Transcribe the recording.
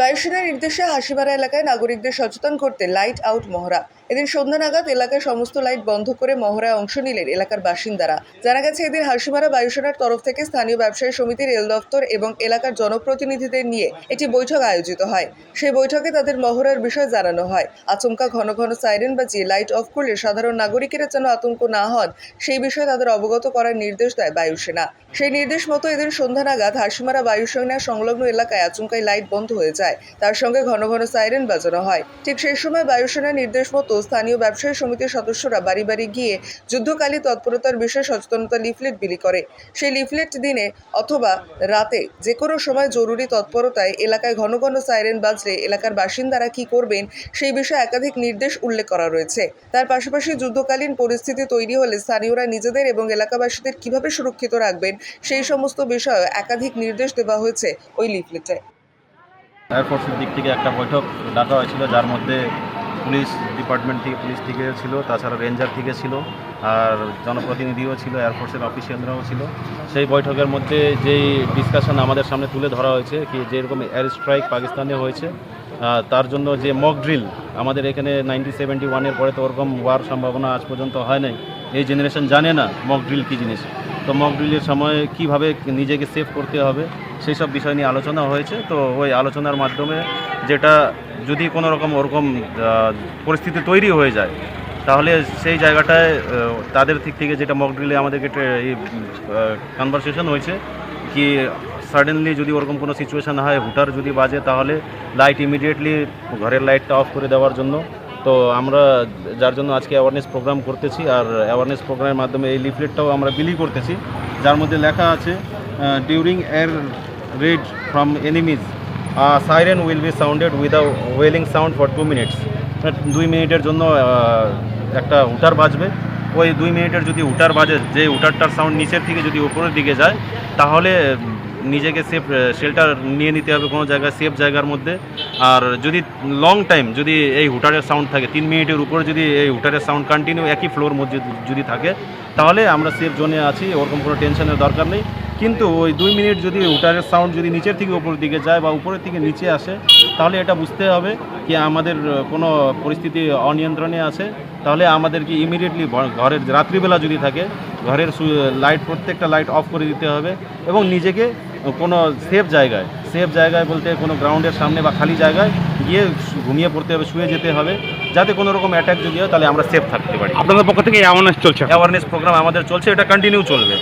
বায়ুসেনার নির্দেশে হাসিমারা এলাকায় নাগরিকদের সচেতন করতে লাইট আউট মহড়া। এদিন সন্ধ্যা নাগাদ এলাকায় সমস্ত লাইট বন্ধ করে মহড়ায় অংশ নিলেন এলাকার বাসিন্দারা। জানা গেছে, এদিন হাসিমারা বায়ুসেনার তরফ থেকে স্থানীয় ব্যবসায়ী সমিতির রেল দফতর এবং এলাকার জনপ্রতিনিধিদের নিয়ে একটি বৈঠক আয়োজিত হয়। সেই বৈঠকে তাদের মহড়ার বিষয় জানানো হয়। আচমকা ঘন ঘন সাইরেন বাজিয়ে লাইট অফ করলে সাধারণ নাগরিকেরা যেন আতঙ্ক না হন, সেই বিষয়ে তাদের অবগত করার নির্দেশ দেয় বায়ুসেনা। সেই নির্দেশ মতো এদিন সন্ধ্যা নাগাদ হাসিমারা বায়ুসেনা সংলগ্ন এলাকায় আচমকায় লাইট বন্ধ হয়ে যায়। তার সঙ্গে ঘন ঘন সাইরেন বাজানো হয়। ঠিক সেই সময় বায়ুসেনার নির্দেশ মতো স্থানীয় ব্যবসায়ী সমিতির সদস্যরা বাড়ি বাড়ি গিয়ে যুদ্ধকালী তৎপরতার বিষয়ে সচেতনতা লিফলেট বিলি করে। সেই লিফলেট দিনে অথবা রাতে যে কোনো সময় জরুরি তৎপরতায় এলাকায় ঘন ঘন সাইরেন বাজলে এলাকার বাসিন্দারা কি করবেন সেই বিষয়ে একাধিক নির্দেশ উল্লেখ করা রয়েছে। তার পাশাপাশি যুদ্ধকালীন পরিস্থিতি তৈরি হলে স্থানীয়রা নিজেদের এবং এলাকাবাসীদের কীভাবে সুরক্ষিত রাখবেন সেই সমস্ত বিষয়ে একাধিক নির্দেশ দেওয়া হয়েছে ওই লিফলেটে। এয়ারফোর্সের দিক থেকে একটা বৈঠক ডাকা হয়েছিল, যার মধ্যে পুলিশ ডিপার্টমেন্ট থেকে, পুলিশ থেকে ছিল, তাছাড়া রেঞ্জার থেকে ছিল, আর জনপ্রতিনিধিও ছিল এয়ারফোর্সের অফিসিয়ালরাও ছিল। সেই বৈঠকের মধ্যে যেই ডিসকাশন আমাদের সামনে তুলে ধরা হয়েছে, কি যেরকম এয়ার স্ট্রাইক পাকিস্তানে হয়েছে তার জন্য যে মক ড্রিল আমাদের এখানে নাইনটিন সেভেন্টি ওয়ানের পরে তো ওরকম হওয়ার সম্ভাবনা আজ পর্যন্ত হয় নাই। এই জেনারেশন জানে না মক ড্রিল কী জিনিস। তো মক ড্রিলের সময় কীভাবে নিজেকে সেভ করতে হবে, সেই সব বিষয় নিয়ে আলোচনা হয়েছে। তো ওই আলোচনার মাধ্যমে যেটা যদি কোনো রকম ওরকম পরিস্থিতি তৈরি হয়ে যায়, তাহলে সেই জায়গাটায় তাদের দিক থেকে যেটা মক ড্রিলে আমাদেরকে কনভারসেশন হয়েছে কি সাডেনলি যদি ওরকম কোনো সিচুয়েশান হয়, হুটার যদি বাজে, তাহলে লাইট ইমিডিয়েটলি ঘরের লাইটটা অফ করে দেওয়ার জন্য তো আমরা যার জন্য আজকে অ্যাওয়ারনেস প্রোগ্রাম করতেছি আর অ্যাওয়ারনেস প্রোগ্রামের মাধ্যমে এই লিফলেটটাও আমরা বিলি করতেছি। যার মধ্যে লেখা আছে during air raid from enemies siren will be sounded without wailing sound for two minutes দুই মিনিটের জন্য একটা উটার বাজবে। ওই দুই মিনিটের যদি উটার বাজে, যে উটারটার সাউন্ড নিচের থেকে যদি উপরের দিকে যায়, তাহলে নিজেকে সেফ শেল্টার নিয়ে নিতে হবে কোনো জায়গায় সেফ জায়গার মধ্যে। আর যদি লং টাইম যদি এই হুটারের সাউন্ড থাকে, তিন মিনিটের উপরে যদি এই হুটারের সাউন্ড কন্টিনিউ একই ফ্লোর মধ্যে যদি থাকে, তাহলে আমরা সেফ জোনে আছি, ওরকম কোনো টেনশনের দরকার নেই। কিন্তু ওই দুই মিনিট যদি হুটারের সাউন্ড যদি নিচের থেকে উপরের দিকে যায় বা উপরের থেকে নিচে আসে, তাহলে এটা বুঝতে হবে কি আমাদের কোনো পরিস্থিতি অনিয়ন্ত্রণে আছে। তাহলে আমাদেরকে ইমিডিয়েটলি ঘরের রাত্রিবেলা যদি থাকে, ঘরের লাইট প্রত্যেকটা লাইট অফ করে দিতে হবে এবং নিজেকে কোনো সেফ জায়গায় সেফ জায়গায় বলতে কোনো গ্রাউন্ডের সামনে বা খালি জায়গায় গিয়ে ঘুমিয়ে পড়তে হবে শুয়ে যেতে হবে। যাতে কোনো রকম অ্যাটাক যদি হয় তাহলে আমরা সেফ থাকতে পারি। আপনাদের পক্ষ থেকে অ্যাওয়ারনেস চলছে। অ্যাওয়ারনেস প্রোগ্রাম আমাদের চলছে এটা কন্টিনিউ চলবে।